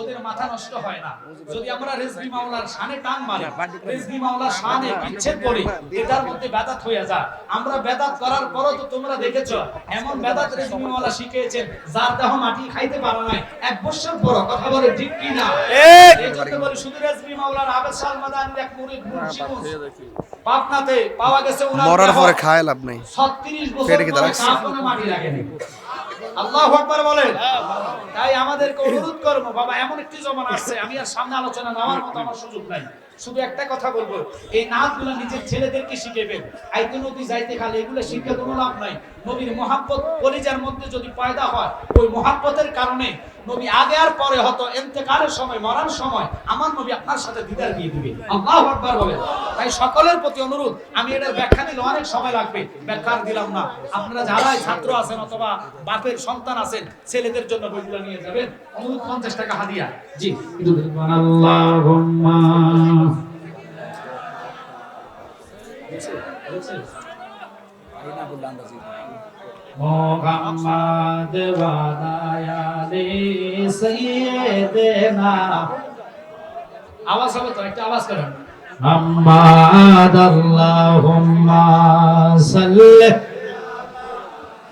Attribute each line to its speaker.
Speaker 1: ওদের মাথা নষ্ট হয় না। যদি আমরা রেজবি মাওলার শানে টান মারি রেজবি মাওলার শানে বিচ্ছেদ করি এটার মধ্যে বেদাত হয়ে যায় আমরা বেদাত করার পরও তো তোমরা দেখেছ এমন বেদাত রেজবি মাওলা শিখিয়েছেন যার দেহ মাটি খাইতে পারে নাই। এক বছর পর কথা বলে ঠিক কি না? এই জন্য বলি শুধু রেজবি মাওলার আবেদ সাল এক মুরিদ মুন্সি পাবনাতে পাওয়া গেছে উনার
Speaker 2: মরার পরে খায় লাভ নেই।
Speaker 1: 36 বছর পরে
Speaker 2: দাঁড়াচ্ছে?
Speaker 1: মাটি লাগেনি। আল্লাহু আকবার বলেন। তাই আমাদেরকে অনুরোধ করব, বাবা, এমন একটি জমান আসছে, আমি আর সামনে আলোচনা নেওয়ার মতো আমার সুযোগ নাই। শুধু একটা কথা বলব, এই নাচগুলো নিজের ছেলেদেরকে শিখাবেন। আইতে নদী যাইতে খালে এগুলো শিখে কোনো লাভ নাই। নবীর মহাব্বত কলিজার মধ্যে যদি পয়দা হয়, ওই মহাব্বতের কারণে নবী আগে আর পরে হতো এতেকালের সময়, মরার সময় আমার নবী আপনার সাথে দিদার দিয়ে দিবে। আল্লাহু আকবার বলেন। তাই সকলের প্রতি অনুরোধ আমি এটার ব্যাখ্যা দিলে অনেক সময় লাগবে। ব্যাখ্যা দিলাম না। আপনারা যারাই ছাত্র আছেন অথবা বাপের সন্তান আছেন ছেলেদের জন্য বইগুলো নিয়ে যাবেন। অনুরোধ পঞ্চাশ টাকা হাদিয়া। জি। মোহাম্মদ ওয়ালায়ালি সাইয়্যিদিনা আওয়াজ হবে তো একটা আওয়াজ করেন। محمد اللهم صل